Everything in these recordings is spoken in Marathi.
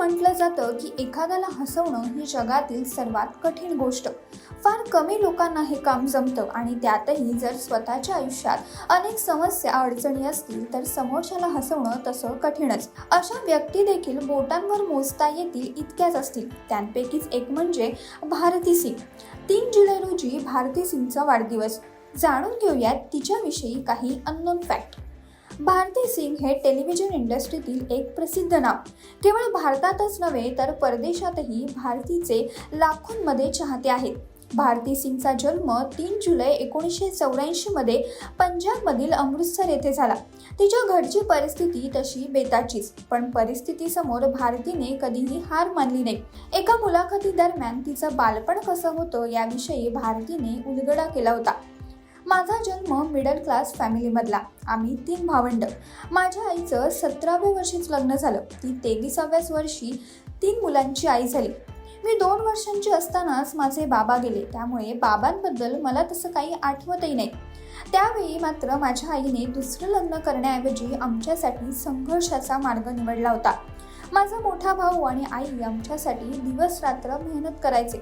म्हटलं जातं की एखाद्याला हसवणं ही जगातील सर्वात कठीण गोष्ट. फार कमी लोकांना हे काम जमतं आणि त्यातही जर स्वतःच्या आयुष्यात अनेक समस्या अडचणी असतील तर समोरच्याला हसवणं तसं कठीणच. अशा व्यक्ती देखील बोटांवर मोजता येतील इतक्याच असतील. त्यांपैकीच एक म्हणजे भारती सिंग. तीन जुलै रोजी भारती सिंगचा वाढदिवस. जाणून घेऊयात तिच्याविषयी काही अननोन फॅक्ट भारती सिंग हे टेलिव्हिजन इंडस्ट्रीतील एक प्रसिद्ध नाव. केवळ भारतातच नव्हे तर परदेशातही भारतीचे लाखोंमध्ये चाहते आहेत. भारती सिंगचा जन्म तीन जुलै एकोणीसशे चौऱ्याऐंशीमध्ये पंजाबमधील अमृतसर येथे झाला. तिच्या घरची परिस्थिती तशी बेताचीच पण परिस्थितीसमोर भारतीने कधीही हार मानली नाही. एका मुलाखती दरम्यान तिचं बालपण कसं होतं याविषयी भारतीने उलगडा केला होता. माझा जन्म मिडल क्लास फॅमिलीमधला आम्ही तीन भावंड. माझ्या आईचं सतराव्या वर्षीच लग्न झालं. ती तेविसाव्याच वर्षी तीन मुलांची आई झाली. मी दोन वर्षांची असतानाच माझे बाबा गेले. त्यामुळे बाबांबद्दल मला तसं काही आठवतही नाही. त्यावेळी मात्र माझ्या आईने दुसरं लग्न करण्याऐवजी आमच्यासाठी संघर्षाचा मार्ग निवडला होता. माझा मोठा भाऊ आणि आई आमच्यासाठी दिवस रात्र मेहनत करायचे.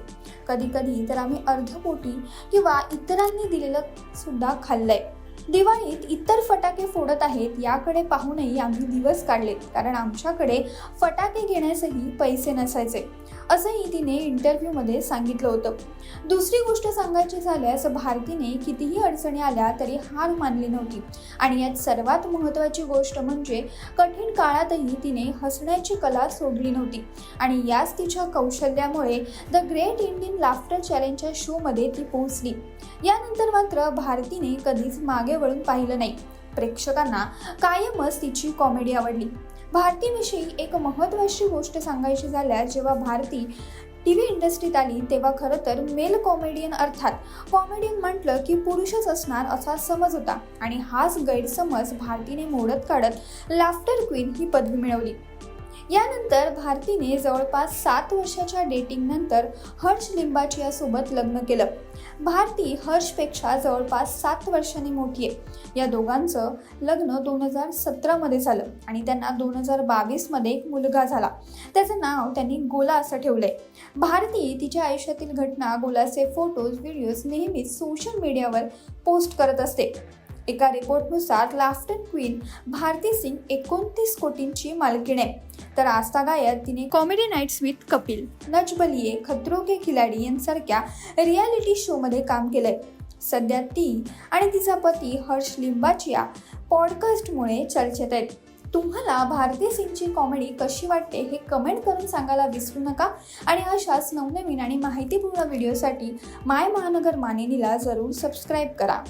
कधी कधी तर आम्ही अर्धपोटी किंवा इतरांनी दिलेलं सुद्धा खाल्लंय. दिवाळीत इतर फटाके फोडत आहेत याकडे पाहूनही आम्ही दिवस काढलेत कारण आमच्याकडे फटाके घेण्यासही पैसे नसायचे असंही तिने इंटरव्ह्यूमध्ये सांगितलं होतं. दुसरी गोष्ट सांगायची झाल्यास भारतीने कितीही अडचणी आल्या तरी हार मानली नव्हती. आणि यात सर्वात महत्त्वाची गोष्ट म्हणजे कठीण काळातही तिने हसण्याची कला सोडली नव्हती. आणि याच तिच्या कौशल्यामुळे द ग्रेट इंडियन लाफ्टर चॅलेंजच्या शोमध्ये ती पोहोचली. यानंतर मात्र भारतीने कधीच मागे वळून पाहिलं नाही. प्रेक्षकांना कायमच तिची कॉमेडी आवडली. भारतीविषयी एक महत्त्वाची गोष्ट सांगायची झाल्यास जेव्हा भारती टी व्ही इंडस्ट्रीत आली तेव्हा खरं तर मेल कॉमेडियन अर्थात कॉमेडियन म्हटलं की पुरुषच असणार असा समज होता. आणि हाच गैरसमज भारतीने मोडत काढत लाफ्टर क्वीन ही पदवी मिळवली. यानंतर भारतीने जवळपास सात वर्षाच्या डेटिंगनंतर हर्ष लिंबाचियासोबत लग्न केलं. भारती हर्षपेक्षा जवळपास सात वर्षांनी मोठी आहे. या दोघांचं लग्न दोन हजार सतरामध्ये झालं आणि त्यांना दोन हजार बावीसमध्ये एक मुलगा झाला. त्याचं नाव त्यांनी गोला असं ठेवलंय. भारती तिच्या आयुष्यातील घटना गोलाचे फोटोज व्हिडिओज नेहमीच सोशल मीडियावर पोस्ट करत असते. एका रिपोर्टनुसार लाफ्टर क्वीन भारती सिंग एकोणतीस कोटींची मालकीण आहे. तर आस्था गायत तिने कॉमेडी नाईट्स विथ कपिल नच बलिये खतरो के खिलाडी यांसारख्या रियालिटी शोमध्ये काम केलंय. सध्या ती आणि तिचा पती हर्ष लिंबाचिया पॉडकास्टमुळे चर्चेत आहेत. तुम्हाला भारती सिंगची कॉमेडी कशी वाटते हे कमेंट करून सांगायला विसरू नका आणि अशाच नवनवीन आणि माहितीपूर्ण व्हिडिओसाठी माय महानगर मानिनीला जरूर सबस्क्राईब करा.